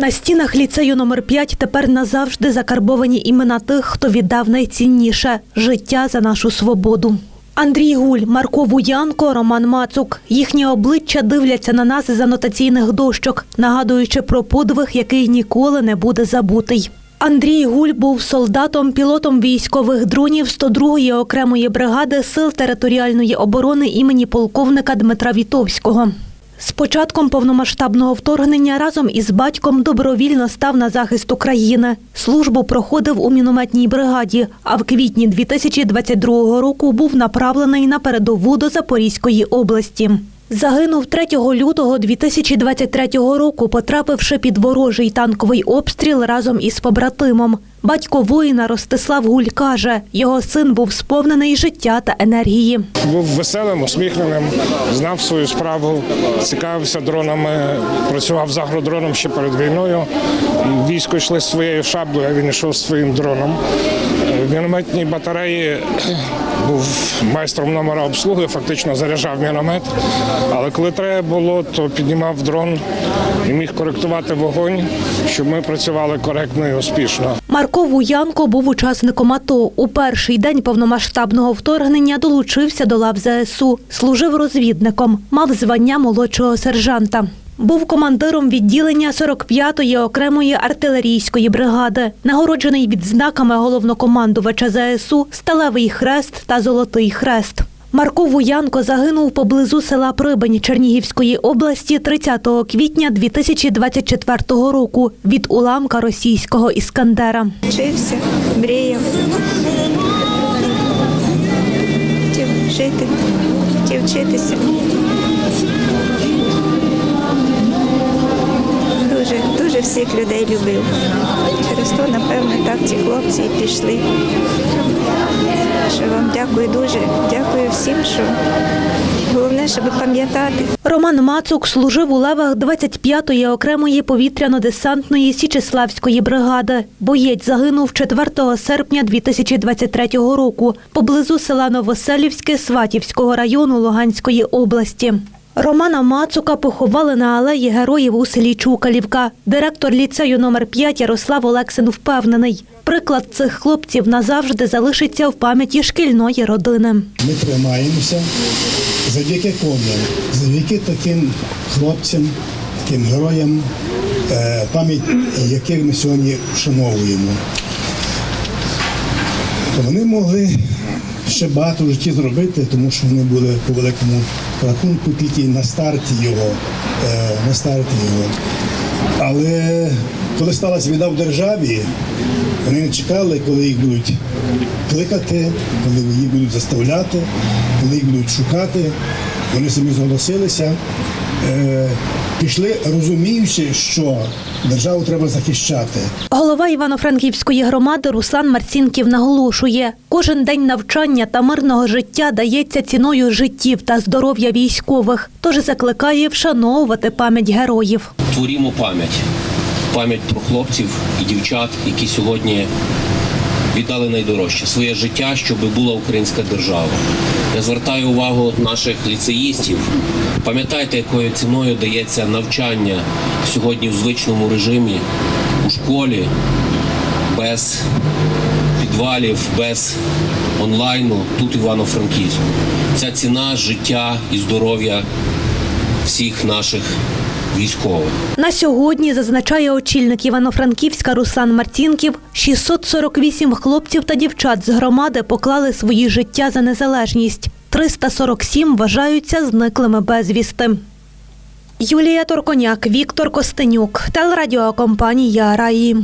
На стінах ліцею номер 5 тепер назавжди закарбовані імена тих, хто віддав найцінніше життя за нашу свободу. Андрій Гуль, Марко Вуянко, Роман Мацук. Їхні обличчя дивляться на нас із анотаційних дощок, нагадуючи про подвиг, який ніколи не буде забутий. Андрій Гуль був солдатом, пілотом військових дронів 102-ї окремої бригади сил територіальної оборони імені полковника Дмитра Вітовського. З початком повномасштабного вторгнення разом із батьком добровільно став на захист України. Службу проходив у мінометній бригаді, а в квітні 2022 року був направлений на передову до Запорізької області. Загинув 3 лютого 2023 року, потрапивши під ворожий танковий обстріл разом із побратимом. Батько воїна Ростислав Гуль каже, його син був сповнений життя та енергії. Був веселим, усміхненим, знав свою справу, цікавився дронами, працював за агродроном ще перед війною. Військо йшли своєю шаблею, а він йшов своїм дроном. В мінометній батареї був майстром номера обслуги, фактично заряджав міномет. Але коли треба було, то піднімав дрон і міг коректувати вогонь, щоб ми працювали коректно і успішно. Марко Вуянко був учасником АТО. У перший день повномасштабного вторгнення долучився до лав ЗСУ, служив розвідником, мав звання молодшого сержанта. Був командиром відділення 45-ї окремої артилерійської бригади, нагороджений відзнаками головнокомандувача ЗСУ Сталевий хрест та Золотий хрест. Марко Вуянко загинув поблизу села Прибень Чернігівської області 30 квітня 2024 року від уламка російського іскандера. Вчився, мріяв. Хотів жити, хотів вчитися. Дуже, всіх людей любив. Через то, напевно, так ці хлопці і пішли. Що вам дякую дуже, дякую всім, що головне, щоб пам'ятати. Роман Мацук служив у лавах 25-ї окремої повітряно-десантної Січеславської бригади. Боєць загинув 4 серпня 2023 року поблизу села Новоселівське Сватівського району Луганської області. Романа Мацука поховали на алеї героїв у селі Чукалівка. Директор ліцею номер 5 Ярослав Олексин впевнений, приклад цих хлопців назавжди залишиться в пам'яті шкільної родини. Ми тримаємося завдяки кому? Завдяки таким хлопцям, таким героям, е, пам'ять яких ми сьогодні вшановуємо. Вони могли ще багато в житті зробити, тому що вони були по великому рахунку тільки на старті його. е, На старті його. Але коли сталася війна в державі, вони не чекали, коли їх будуть кликати, коли їх будуть заставляти, коли їх будуть шукати. Вони самі зголосилися, е, пішли, розуміючи, що державу треба захищати. Голова Івано-Франківської громади Руслан Марцінків наголошує, кожен день навчання та мирного життя дається ціною життів та здоров'я військових, тож закликає вшановувати пам'ять героїв. творімо пам'ять. Пам'ять про хлопців і дівчат, які сьогодні віддали найдорожче своє життя, щоб була українська держава. Я звертаю увагу наших ліцеїстів. Пам'ятайте, якою ціною дається навчання сьогодні в звичному режимі у школі без підвалів, без онлайну тут Івано-Франківську. Ця ціна життя і здоров'я всіх наших військових. На сьогодні, зазначає очільник Івано-Франківська Руслан Марцінків, 648 хлопців та дівчат з громади поклали свої життя за незалежність. 347 вважаються зниклими безвісти. Юлія Торконяк, Віктор Костенюк, телерадіокомпанія Раї.